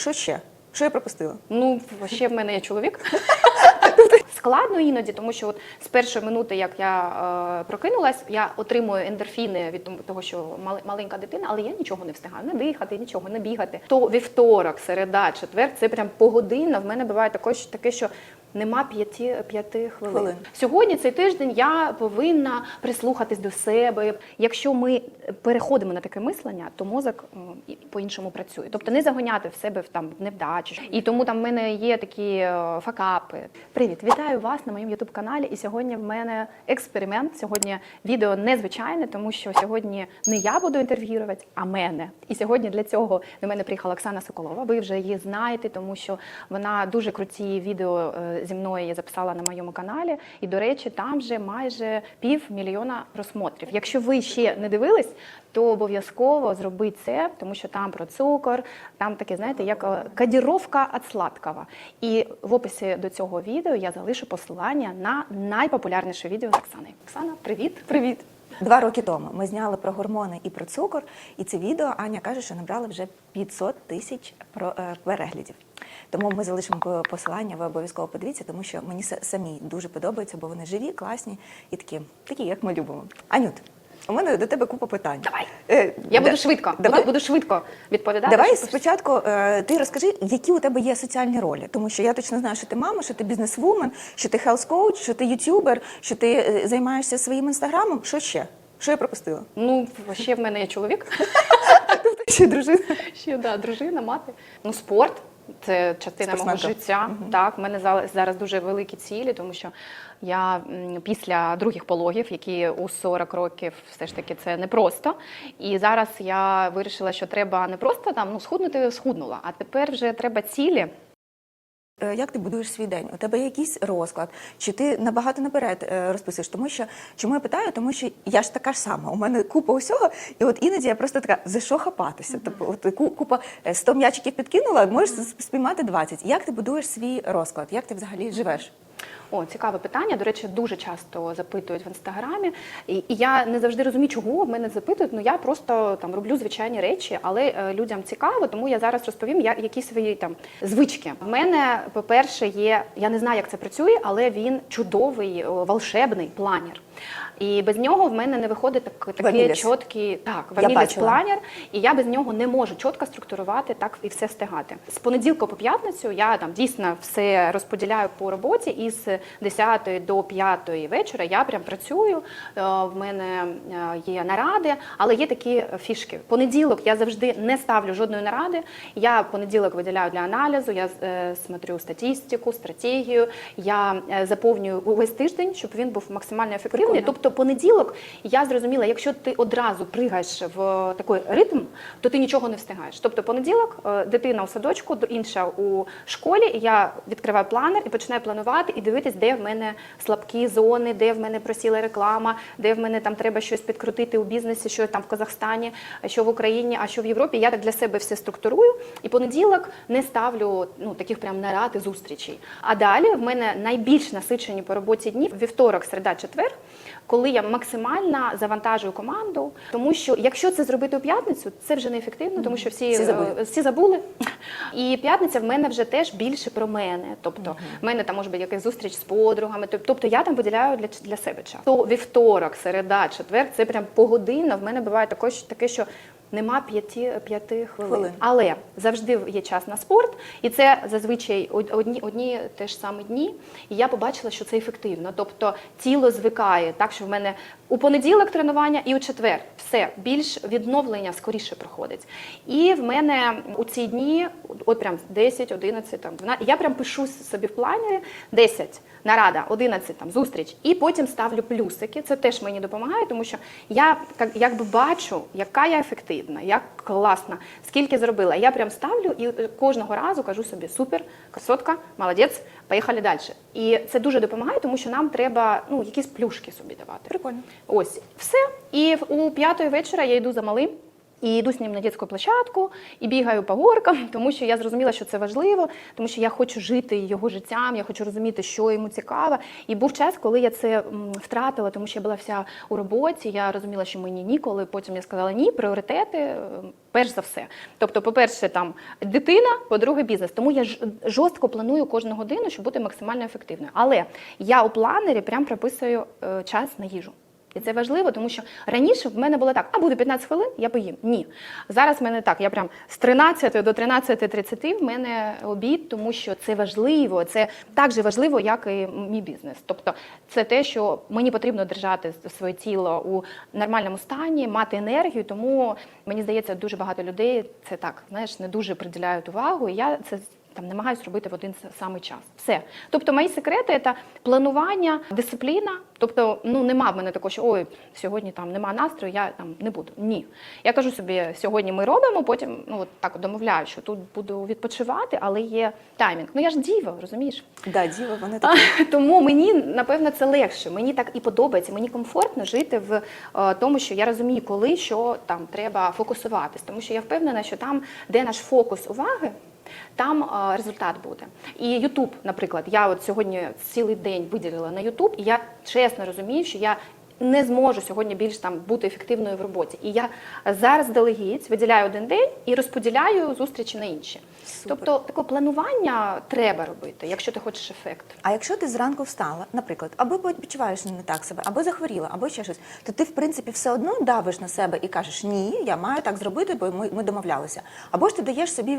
Що ще? Що я пропустила? Ну, ще в мене є чоловік. Складно іноді, тому що от з першої минути, як я е, прокинулась, я отримую ендорфіни від того, що мал, маленька дитина, але я нічого не встигаю, не дихати, нічого, не бігати. То вівторок, середа, четвер, це прям погодинно. В мене буває також таке, що нема п'яти п'яти хвилин. Хвилин. Сьогодні цей тиждень я повинна прислухатись до себе. Якщо ми переходимо на таке мислення, то мозок по-іншому працює. Тобто не загоняти в себе в там невдачі. І тому там в мене є такі е, факапи. Привіт, вітаю вас на моєму ютуб каналі. І сьогодні в мене експеримент. Сьогодні відео незвичайне, тому що сьогодні не я буду інтерв'ювати, а мене. І сьогодні для цього до мене приїхала Оксана Соколова. Ви вже її знаєте, тому що вона дуже круті відео е, зі мною я записала на моєму каналі. І, до речі, там вже майже півмільйона просмотрів. Якщо ви ще не дивились, то обов'язково зробіть це, тому що там про цукор, там таке, знаєте, як кадіровка кодіровка від сладкого. І в описі до цього відео я залишу посилання на найпопулярніше відео з Оксаною. Оксана, привіт! Привіт! Два роки тому ми зняли про гормони і про цукор, і це відео Аня каже, що набрали вже 500 тисяч е, переглядів. Тому ми залишимо посилання, ви обов'язково подивіться, тому що мені самі дуже подобаються, бо вони живі, класні і такі, такі, як ми любимо. Анют, у мене до тебе купа питань. Давай. Е, Я да- буду швидко, Давай. буду, буду швидко відповідати. Давай щоб- спочатку е, ти розкажи, які у тебе є соціальні ролі, тому що я точно знаю, що ти мама, що ти бізнесвумен, що ти хелс-коуч, що ти ютубер, що ти е, займаєшся своїм інстаграмом. Що ще? Що я пропустила? Ну, ще в мене є чоловік. Ще дружина. Ще да, дружина, мати. Ну, спорт це частина мого життя. життя. Так, в мене зараз дуже великі цілі, тому що я після других пологів, які у 40 років, все ж таки це непросто. І зараз я вирішила, що треба не просто там ну схуднути, схуднула, а тепер вже треба цілі. Е, Як ти будуєш свій день? У тебе є якийсь розклад? Чи ти набагато наперед е, розписуєш? Тому що чому я питаю? Тому що я ж така ж сама. У мене купа усього, і от іноді я просто така за що хапатися? Тобто, от ку- купа е, 100 м'ячиків підкинула, можеш с- спіймати 20. Як ти будуєш свій розклад? Як ти взагалі живеш? О, цікаве питання. До речі, дуже часто запитують в інстаграмі. І, і я не завжди розумію, чого мене запитують. Ну я просто там роблю звичайні речі, але е, людям цікаво, тому я зараз розповім, я, які свої там звички. В мене, по-перше, є. Я не знаю, як це працює, але він чудовий, волшебний планер. І без нього в мене не виходить так, такий чіткий так, планер, і я без нього не можу чітко структурувати так і все встигати. З понеділка по п'ятницю я там дійсно все розподіляю по роботі, і з 10 до 5 вечора я прям працюю. Е, В мене е, є наради, але є такі фішки. Понеділок я завжди не ставлю жодної наради. Я понеділок виділяю для аналізу, я е, смотрю статистику, стратегію. Я заповнюю увесь тиждень, щоб він був максимально ефективний. Прикольно. Тобто понеділок я зрозуміла, якщо ти одразу пригаєш в такий ритм, то ти нічого не встигаєш. Тобто понеділок е, дитина у садочку, інша у школі, і я відкриваю планер і починаю планувати і дивитись, де в мене слабкі зони, де в мене просіла реклама, де в мене там треба щось підкрутити у бізнесі, що там в Казахстані, що в Україні, а що в Європі. Я так для себе все структурую. І понеділок не ставлю ну таких прям нарад і зустрічей. А далі в мене найбільш насичені по роботі дні вівторок, середа, четвер, коли я максимально завантажую команду. Тому що якщо це зробити у п'ятницю, це вже неефективно, тому що всі, Всі забули. е, всі забули. І п'ятниця в мене вже теж більше про мене. Тобто, в мене там може бути якась зустріч з подругами. Тобто я там виділяю для, для себе час. То вівторок, середа, четвер це прям погодинно. В мене буває також таке, що. Нема п'яти п'яти хвилин. Хвилин. але завжди є час на спорт, і це зазвичай одні одні те ж самі дні. І я побачила, що це ефективно. Тобто тіло звикає, так що в мене у понеділок тренування і у четвер все більш відновлення скоріше проходить. І в мене у ці дні, от прям 10, 11, там 12, я прям пишу собі в планері 10 нарада, 11 там зустріч, і потім ставлю плюсики. Це теж мені допомагає, тому що я як- якби бачу, яка я ефективна, як класна, скільки зробила. Я прям ставлю і кожного разу кажу собі супер, красотка, молодець, поїхали далі. І це дуже допомагає, тому що нам треба ну якісь плюшки собі давати. Прикольно. Ось все. І у п'ятої вечора я йду за малим. І йду з ним на дитячу площадку і бігаю по горкам, тому що я зрозуміла, що це важливо, тому що я хочу жити його життям, я хочу розуміти, що йому цікаво. І був час, коли я це втратила, тому що я була вся у роботі. Я розуміла, що мені ніколи. Потім я сказала ні, пріоритети е, перш за все. Тобто, по-перше, там дитина, по-друге, бізнес. Тому я жорстко планую кожну годину, щоб бути максимально ефективною. Але я у планері прям прописую е, час на їжу. І це важливо, тому що раніше в мене було так: а буде 15 хвилин, я поїм. Ні. Зараз в мене так, я прям з 13 до 13.30 в мене обід, тому що це важливо. Це так же важливо, як і мій бізнес. Тобто, це те, що мені потрібно держати своє тіло у нормальному стані, мати енергію. Тому мені здається, дуже багато людей це так, знаєш, не дуже приділяють увагу. І я це там намагаюсь робити в один самий час. Все. Тобто, мої секрети це планування, дисципліна. Тобто, ну нема в мене такого, що ой, сьогодні там нема настрою, я там не буду. Ні. Я кажу собі, сьогодні ми робимо, потім ну от так домовляю, що тут буду відпочивати, але є таймінг. Ну я ж діва, розумієш? Да, діви, вони такі. Тому мені напевно це легше. Мені так і подобається. Мені комфортно жити в е, тому, що я розумію, коли що там треба фокусуватись. Тому що я впевнена, що там, де наш фокус уваги. Там е, результат буде. І Ютуб, наприклад, я от сьогодні цілий день виділила на Ютуб, і я чесно розумію, що я не зможу сьогодні більш там бути ефективною в роботі. І я зараз делегіць виділяю один день і розподіляю зустрічі на інші. Супер. Тобто таке планування треба робити, якщо ти хочеш ефект. А якщо ти зранку встала, наприклад, або почуваєш не так себе, або захворіла, або ще щось, то ти в принципі все одно давиш на себе і кажеш, ні, я маю так зробити, бо ми, ми домовлялися. Або ж ти даєш собі,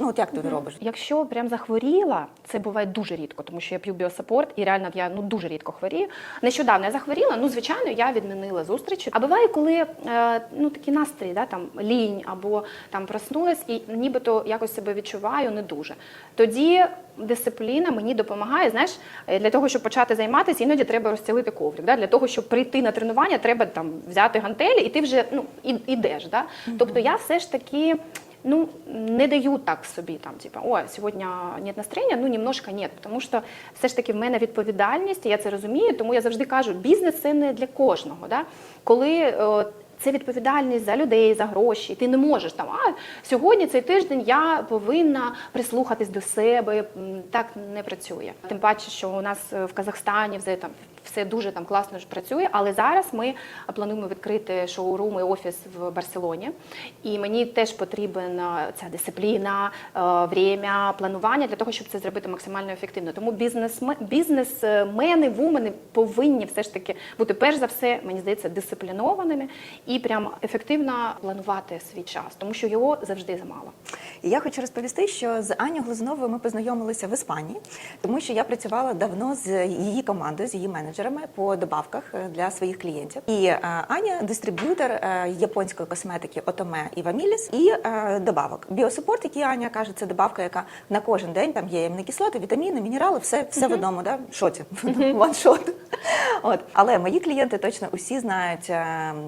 ну от як ти робиш? Якщо прям захворіла, це буває дуже рідко, тому що я п'ю біосапорт і реально я ну дуже рідко хворію. Нещодавно я захворіла, ну звичайно, я відмінила зустрічі. А буває, коли е, ну такі настрій, да, там лінь або там проснулась і нібито якось себе відчуваю не дуже. Тоді дисципліна мені допомагає. Знаєш, е, для того, щоб почати займатися, іноді треба розстелити коврик. Да? Для того, щоб прийти на тренування, треба там взяти гантелі, і ти вже ну ідеш. Да? Тобто я все ж таки. Ну, не даю так собі там, типа, о, сьогодні нет настроєння, ну немножко нет. Тому що все ж таки в мене відповідальність, і я це розумію, тому я завжди кажу, бізнес це не для кожного. Да? Коли е, це відповідальність за людей, за гроші. Ти не можеш там, а сьогодні цей тиждень я повинна прислухатись до себе. Так не працює. Тим паче, що у нас в Казахстані вже там все дуже там класно ж працює. Але зараз ми плануємо відкрити шоурум і офіс в Барселоні. І мені теж потрібна ця дисципліна, е, время, планування для того, щоб це зробити максимально ефективно. Тому бізнесме- бізнесмени, вумени повинні все ж таки бути перш за все, мені здається, дисциплінованими і прям ефективно планувати свій час, тому що його завжди замало. І я хочу розповісти, що з Ані Глазуновою ми познайомилися в Іспанії, тому що я працювала давно з її командою, з її менеджерами по добавках е, для своїх клієнтів. І е, Аня дистриб'ютор е, японської косметики Отоме і Ваміліс і добавок. Біосупорт, який Аня каже, це добавка, яка на кожен день там є амінокислоти, вітаміни, мінерали, все, все в одному, да? шоті, ваншот. От. Але мої клієнти точно усі знають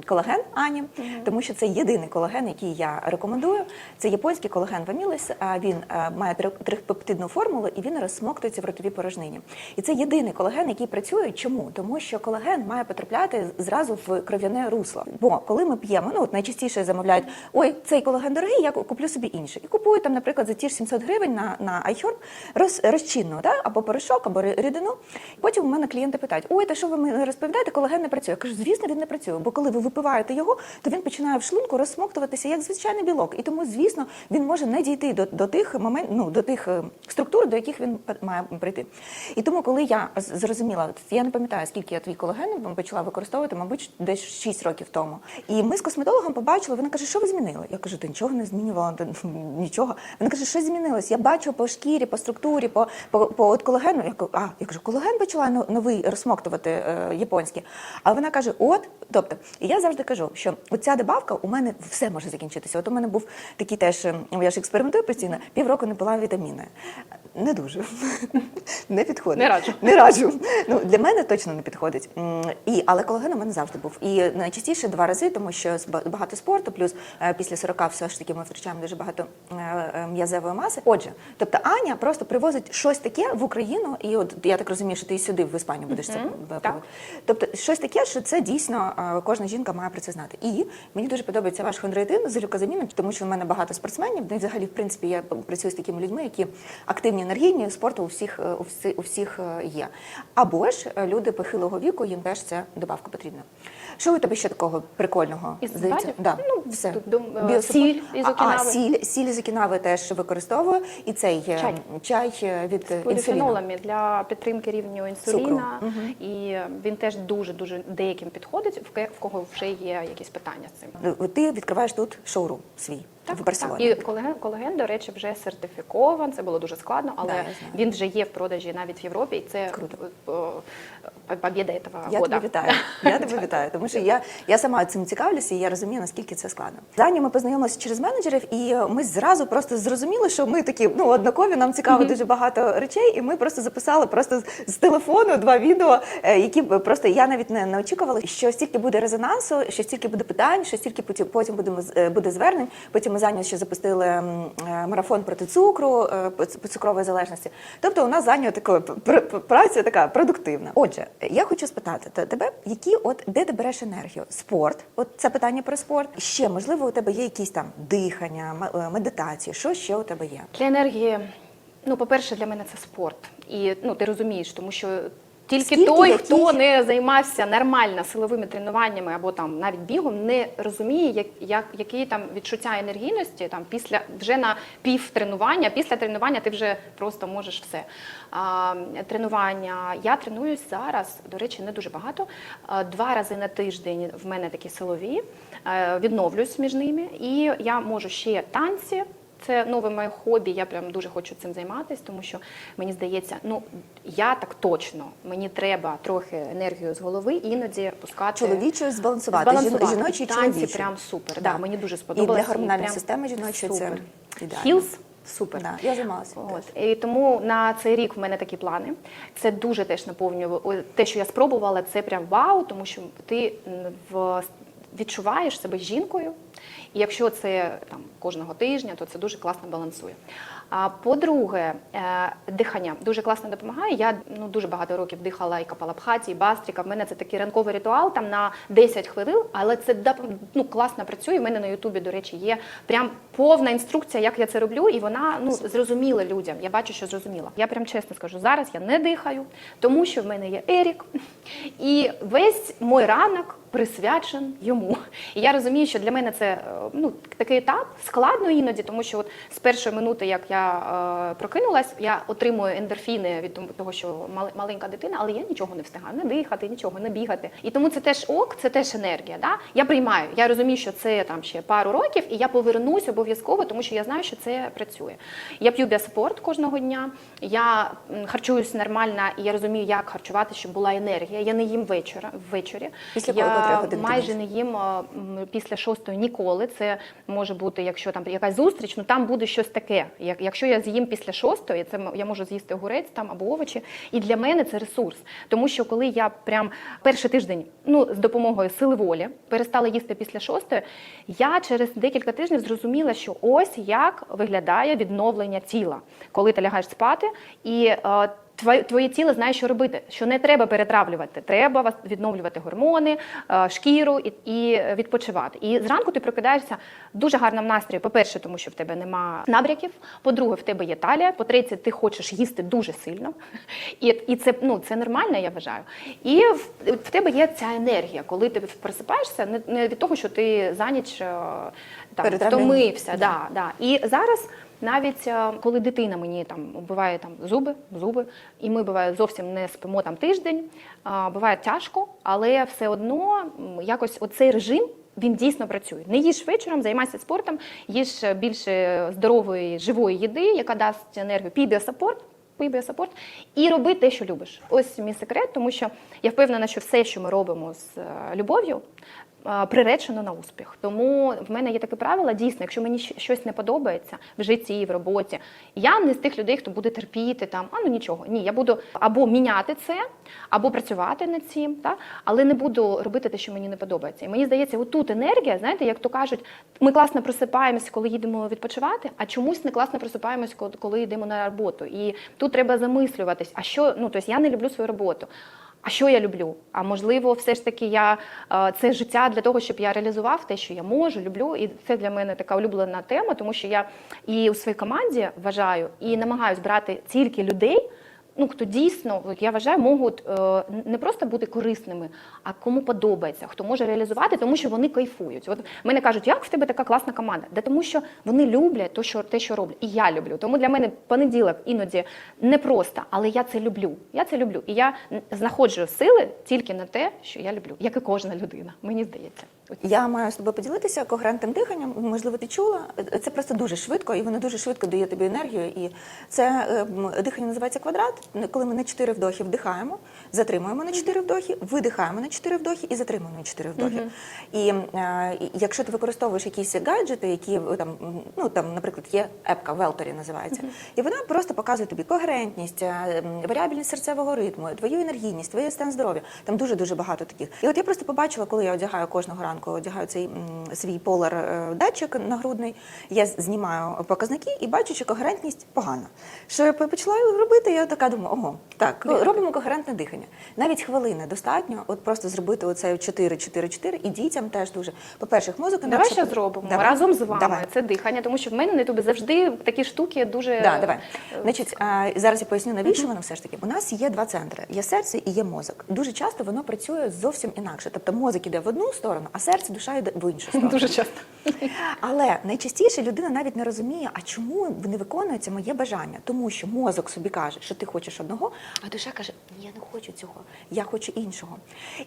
колаген Ані, тому що це єдиний колаген, який я рекомендую. Це японський колаген Вамілис. а Він має три- трипептидну формулу і він розсмоктується в ротовій порожнині. І це єдиний колаген, який працює. Чому? Тому що колаген має потрапляти зразу в кров'яне русло. Бо коли ми п'ємо, ну от найчастіше замовляють: ой, цей колаген дорогий, я куплю собі інший. І купують там, наприклад, за ті ж 700 гривень на, на iHerb роз, розчинну, да? або порошок, або рідину. Потім у мене клієнти питають: ой, та що ви мені розповідаєте, колаген не працює. Я кажу, звісно, він не працює, бо коли ви випиваєте його, то він починає в шлунку розсмоктуватися як звичайний білок. І тому, звісно, він може не дійти до, до тих момент, ну до тих е, структур, до яких він має прийти. І тому, коли я зрозуміла, я не скільки я твій колаген почала використовувати, мабуть, десь 6 років тому. І ми з косметологом побачили, вона каже, що ви змінили? Я кажу, ти нічого не змінювала, нічого. Вона каже, що змінилось? Я бачу по шкірі, по структурі, по, по, по от колагену. Я кажу, а я кажу, колаген почала новий розсмоктувати е, японський. А вона каже: от, тобто, і я завжди кажу, що оця добавка у мене все може закінчитися. От у мене був такий теж, е, я ж експериментую постійно, півроку не пила вітаміни. Не дуже. Не підходить. Не раджу. Не раджу. Ну, для мене точно не підходить. І, але колаген у мене завжди був. І найчастіше два рази, тому що багато спорту, плюс е, після 40 все ж таки ми втрачаємо дуже багато е, е, м'язевої маси. Отже, тобто Аня просто привозить щось таке в Україну, і от я так розумію, що ти і сюди в Іспанію будеш це. Тобто щось таке, що це дійсно кожна жінка має про це знати. І мені дуже подобається ваш хондроїтин з глюкозаміном, тому що в мене багато спортсменів. Ну і взагалі, в принципі, я працюю з такими людьми, які активні енергійні, спорту у всіх у всі- у всіх є. Або ж е, люди похилого віку, їм теж ця добавка потрібна. Що у тебе ще такого прикольного? Із здається? Да, Ну, все. тут, е, сіль із А, А, сіль, сіль з Окінави теж використовую. І цей е, Чай. чай е, від поліфенолами для підтримки рівню інсуліна, і він теж дуже дуже деяким підходить, в кого вже є якісь питання з цим. Ну, Ти відкриваєш тут шоурум свій в Барселоні. І колаген, колаген, до речі, вже сертифікован. Це було дуже складно, але Да, він вже є в продажі навіть в Європі, і це Круто. е, побіда цього Я года. тебе вітаю. Я тебе вітаю, тому що я, я сама цим цікавлюся і я розумію, наскільки це складно. Дані ми познайомилися через менеджерів, і е, ми зразу просто зрозуміли, що ми такі ну однакові, нам цікаво дуже багато речей, і ми просто записали просто з, з телефону два відео, е, які б просто я навіть не, не очікувала, що стільки буде резонансу, що стільки буде питань, що стільки потім потім будемо з- е, буде звернень. Потім ми з ще запустили е, марафон проти цукру, е, по цукрової залежності. Тобто у нас з Анею така пр- пр- праця така продуктивна. Отже, я хочу спитати тебе, які от де ти береш енергію? Спорт, от це питання про спорт. Ще можливо, у тебе є якісь там дихання, е, медитації. Що ще у тебе є? Для енергії, ну, по-перше, для мене це спорт. І ну, ти розумієш, тому що тільки Скільки, той, який? хто не займався нормально силовими тренуваннями або там навіть бігом, не розуміє, як, як, які там відчуття енергійності там, після вже на пів тренування. Після тренування ти вже просто можеш все. А, тренування. Я тренуюсь зараз, до речі, не дуже багато. А, Два рази на тиждень в мене такі силові, Е, відновлюсь між ними. І я можу ще танці. Це нове моє хобі. Я прям дуже хочу цим займатися, тому що мені здається, ну я так точно. Мені треба трохи енергію з голови іноді пускати. Чоловічою збалансувати, Збалансувати. жіно- жіночою і танці прям супер. Да. Да. мені дуже І для гормональної системи жіночої це ідеально. Хілс супер. Да, я займалася. От і тому на цей рік в мене такі плани. Це дуже теж наповнює. Те, що я спробувала, це прям вау, тому що ти в відчуваєш себе жінкою. І якщо це там кожного тижня, то це дуже класно балансує. А по-друге, е, дихання дуже класно допомагає. Я ну дуже багато років дихала і капалабхаті, і бастріка. В мене це такий ранковий ритуал там на 10 хвилин, але це ну, класно працює. У мене на Ютубі, до речі, є прям повна інструкція, як я це роблю, і вона ну зрозуміла людям. Я бачу, що зрозуміла. Я прям чесно скажу, зараз я не дихаю, тому що в мене є Ерік, і весь мой ранок присвячен йому. І я розумію, що для мене це е, ну такий етап складно іноді, тому що от з першої минути, як я е, прокинулась, я отримую ендорфіни від того, що мал- маленька дитина, але я нічого не встигаю, не дихати, нічого, не бігати. І тому це теж ок, це теж енергія. Да? Я приймаю. Я розумію, що це там ще пару років, і я повернусь обов'язково, тому що я знаю, що це працює. Я п'ю біоспорт кожного дня. Я харчуюсь нормально, і я розумію, як харчувати, щоб була енергія. Я не їм вечора ввечері. Після я котрої години майже не їм е, після шостої ніколи. Це може бути, якщо там якась зустріч, ну там буде щось таке. Як- Якщо я з'їм після шостої, це я можу з'їсти огурець там або овочі. І для мене це ресурс. Тому що коли я прям перший тиждень, ну з допомогою сили волі, перестала їсти після шостої, я через декілька тижнів зрозуміла, що ось як виглядає відновлення тіла, коли ти лягаєш спати і. Твоє, твоє тіло знає, що робити, що не треба перетравлювати, треба відновлювати гормони, е, шкіру і, і відпочивати. І зранку ти прокидаєшся в дуже гарному настрої. По-перше, тому що в тебе нема набряків. По-друге, в тебе є талія. По-третє, ти хочеш їсти дуже сильно. І, і це, ну, це нормально, я вважаю. І в, в тебе є ця енергія, коли ти просипаєшся, не, не від того, що ти за ніч е, там, втомився. Да, да. І зараз навіть е, коли дитина мені там вбиває там зуби, зуби, і ми буває зовсім не спимо там тиждень, буває тяжко, але все одно якось оцей режим. Він дійсно працює. Не їж вечором, займайся спортом, їж більше здорової живої їди, яка дасть енергію. Пій біосапорт, пий біосапорт і роби те, що любиш. Ось мій секрет, тому що я впевнена, що все, що ми робимо з е, любов'ю, е, приречено на успіх. Тому в мене є таке правило, дійсно, якщо мені щось не подобається в житті, в роботі, я не з тих людей, хто буде терпіти там, а ну нічого. Ні, я буду або міняти це, або працювати над цим, та? але не буду робити те, що мені не подобається. І мені здається, отут енергія, знаєте, як то кажуть, ми класно просипаємося, коли їдемо відпочивати, а чомусь не класно просипаємось, коли- коли йдемо на роботу. І тут треба замислюватись, а що, ну тобто я не люблю свою роботу. А що я люблю? А можливо, все ж таки я е, це життя для того, щоб я реалізував те, що я можу, люблю. І це для мене така улюблена тема, тому що я і у своїй команді вважаю і намагаюсь брати тільки людей. Ну, хто дійсно, от я вважаю, можуть е, не просто бути корисними, а кому подобається, хто може реалізувати, тому що вони кайфують. От мене кажуть, як в тебе така класна команда? Да тому що вони люблять те, що, те, що роблять, і я люблю. Тому для мене понеділок іноді не просто, але я це люблю. Я це люблю. І я знаходжу сили тільки на те, що я люблю, як і кожна людина. Мені здається. Я маю з тобою поділитися когерентним диханням. Можливо, ти чула. Це просто дуже швидко, і воно дуже швидко дає тобі енергію. І це е, дихання називається квадрат. Коли ми на 4 вдохи вдихаємо, затримуємо на 4 вдохи, видихаємо на 4 вдохи і затримуємо на 4 вдохи. І е, і якщо ти використовуєш якісь гаджети, які е, там, ну там, наприклад, є епка Велторі називається, і вона просто показує тобі когерентність, е, м, серцевого ритму, твою енергійність, твій стан здоров'я. Там дуже дуже багато таких. І от я просто побачила, коли я одягаю кожного ранку, одягаю цей свій полар е, нагрудний, я знімаю показники і бачу, що когерентність погана. Що я почала робити, я така думаю, ого, так, робимо когерентне дихання. Навіть хвилини достатньо, от просто зробити оце 4-4-4, і дітям теж дуже. По-перше, мозок Давай ще зробимо Давай. разом з вами Давай. це дихання, тому що в мене на ютубі завжди такі штуки дуже Да, давай. е, Значить, а, зараз я поясню, навіщо воно все ж таки. У нас є два центри: є серце і є мозок. Дуже часто воно працює зовсім інакше. Тобто мозок іде в одну сторону, а серце, душа йде в іншу сторону. дуже часто. Але найчастіше людина навіть не розуміє, а чому не виконується моє бажання. Тому що мозок собі каже, що ти хочеш одного, а душа каже, ні, я не хочу цього, я хочу іншого.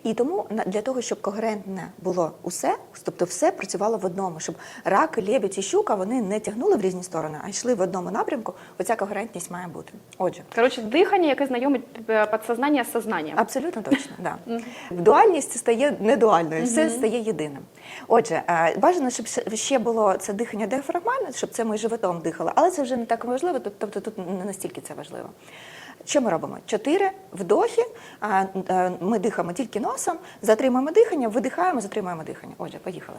І тому для того, щоб когерентне було усе, тобто все працювало в одному, щоб рак, лебідь і щука вони не тягнули в різні сторони, а йшли в одному напрямку. Оця когерентність має бути. Отже. Коротше, дихання, яке знайомить е, підсознання з сознанием. Абсолютно точно, да. Дуальність стає недуальною, все стає єдиним. Отже, е, бажано, щоб ще- було це дихання діафрагмальне, щоб це ми животом дихали, але це вже не так важливо, тоб- тобто тут не настільки це важливо. Що ми робимо? Чотири вдохи. е, Ми дихаємо тільки носом, затримуємо дихання, видихаємо, затримуємо дихання. Отже, поїхали.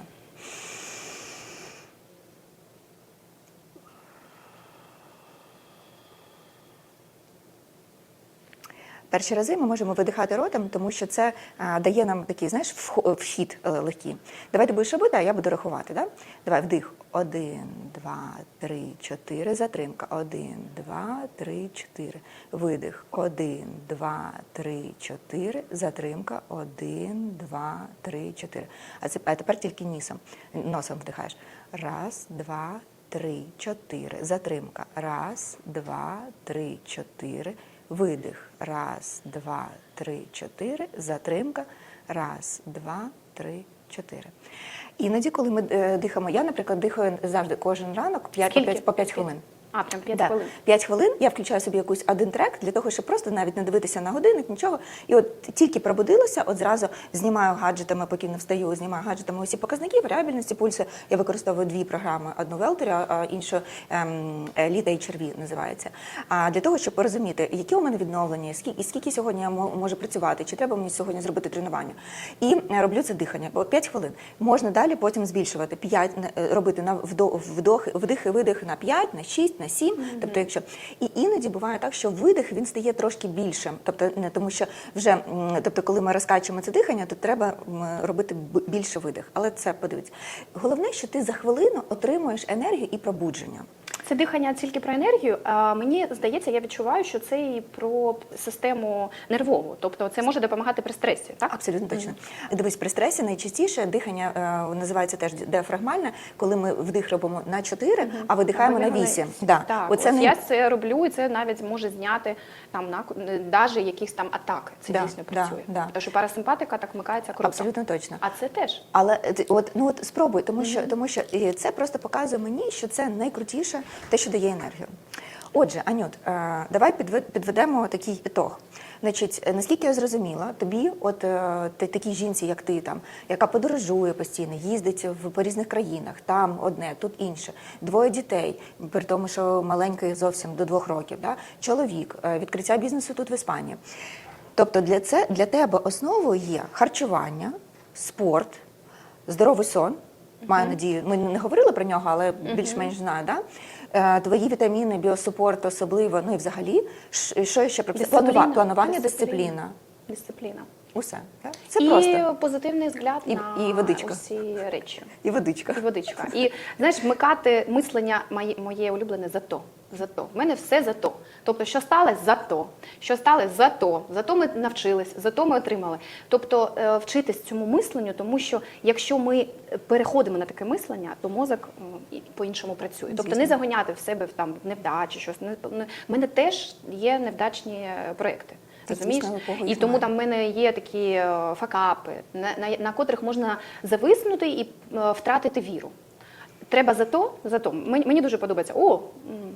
Перші рази ми можемо видихати ротом, тому що це а, дає нам такий, знаєш, вхід е, легкий. Давай ти будеш робити, а я буду рахувати. Да? Давай вдих. Один, два, три, чотири. Затримка. Один, два, три, чотири. Видих. Один, два, три, чотири. Затримка. Один, два, три, чотири. А, це, тепер тільки нісом. Носом вдихаєш. Раз, два, три, чотири. Затримка. Раз, два, три, чотири. Видих. Раз, два, три, чотири. Затримка. Раз, два, три, чотири. Іноді, коли ми е, дихаємо, я, наприклад, дихаю завжди кожен ранок по Скільки? 5, по 5 хвилин. А, прям 5 Да. хвилин. 5 хвилин я включаю собі якийсь один трек для того, щоб просто навіть не дивитися на годинник, нічого. І от тільки пробудилася, от зразу знімаю гаджетами, поки не встаю, знімаю гаджетами усі показники, варіабельності пульсу. Я використовую дві програми: одну Велтері, а іншу ем, Elite HRV називається. А для того, щоб порозуміти, які у мене відновлення, скільки, і скільки сьогодні я мо- можу працювати, чи треба мені сьогодні зробити тренування. І е, роблю це дихання. Бо 5 хвилин. Можна далі потім збільшувати 5, робити на вдох, вдох, вдих і видих на 5, на 6, на 7. Тобто, якщо і іноді буває так, що видих він стає трошки більшим. Тобто, не тому, що вже тобто, коли ми розкачуємо це дихання, то треба робити більше видих. Але це подивіться. Головне, що ти за хвилину отримуєш енергію і пробудження. Це дихання тільки про енергію. А мені здається, я відчуваю, що це і про систему нервову. Тобто це може допомагати при стресі, так? Абсолютно точно. Дивись, при стресі найчастіше дихання е, називається теж діафрагмальне, коли ми вдих робимо на 4, а видихаємо на 8. Да. Так, Оце ось най- я це роблю, і це навіть може зняти там на навіть якісь там атаки. Це Да, дійсно працює. да. Тому що парасимпатика так вмикається круто. Абсолютно точно. А це теж. Але е, от ну от спробуй, тому що тому що е, це просто показує мені, що це найкрутіше, те, що дає енергію. Отже, Анют, е, давай підве- підведемо такий ітог. Значить, е, наскільки я зрозуміла, тобі, от е, ти- такій жінці, як ти там, яка подорожує постійно, їздить в по різних країнах, там одне, тут інше, двоє дітей, при тому, що маленький зовсім до двох років, да? чоловік, відкриття бізнесу тут в Іспанії. Тобто для, це, для тебе основою є харчування, спорт, здоровий сон. Маю надію, ми не говорили про нього, але більш-менш знаю, да? Е, Твої вітаміни, біосупорт особливо, ну і взагалі, що ще про планування, планування, дисципліна. Дисципліна. Усе. Так? Це і просто. позитивний взгляд І- на і водичка. усі речі. І водичка. І водичка. І знаєш, вмикати мислення моє, моє улюблене зато. Зато. В мене все зато. Тобто, що сталося зато. Що сталося зато. Зато ми навчились, зато ми отримали. Тобто е, вчитись цьому мисленню, тому що якщо ми переходимо на таке мислення, то мозок по-іншому працює. Тобто Звісно. не загоняти в себе там невдачі, щось. Не, мене теж є невдачні е, проекти. Розумієш? І тому там в мене є такі е, факапи, на, на, на котрих можна зависнути і втратити віру. Треба зато, зато. Мені, дуже подобається. О,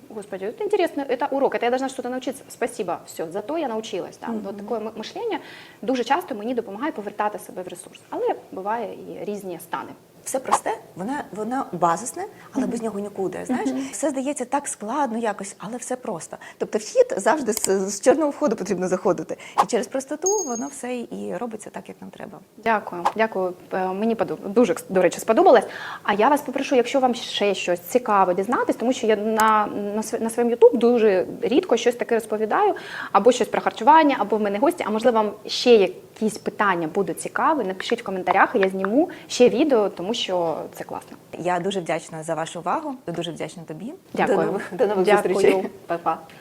господи, це інтересно, це урок, це я должна щось навчитися. Спасибо, все, зато я навчилась. -hmm. От таке мишлення дуже часто мені допомагає повертати себе в ресурс. Але буває і різні стани. Все просте, воно, воно базисне, але без нього нікуди. Знаєш, все здається так складно якось, але все просто. Тобто вхід завжди з, з чорного входу потрібно заходити. І через простоту воно все і робиться так, як нам треба. Дякую, дякую. Е, Мені дуже до речі сподобалось. А я вас попрошу, якщо вам ще щось цікаве дізнатись, тому що я на, на, на своєму Ютуб дуже рідко щось таке розповідаю, або щось про харчування, або в мене гості. А можливо, вам ще якісь питання будуть цікаві, напишіть в коментарях, я зніму ще відео, тому що це класно. Я дуже вдячна за вашу увагу. Дуже вдячна тобі. Дякую. До нових, до нових Дякую. зустрічей. Па-па.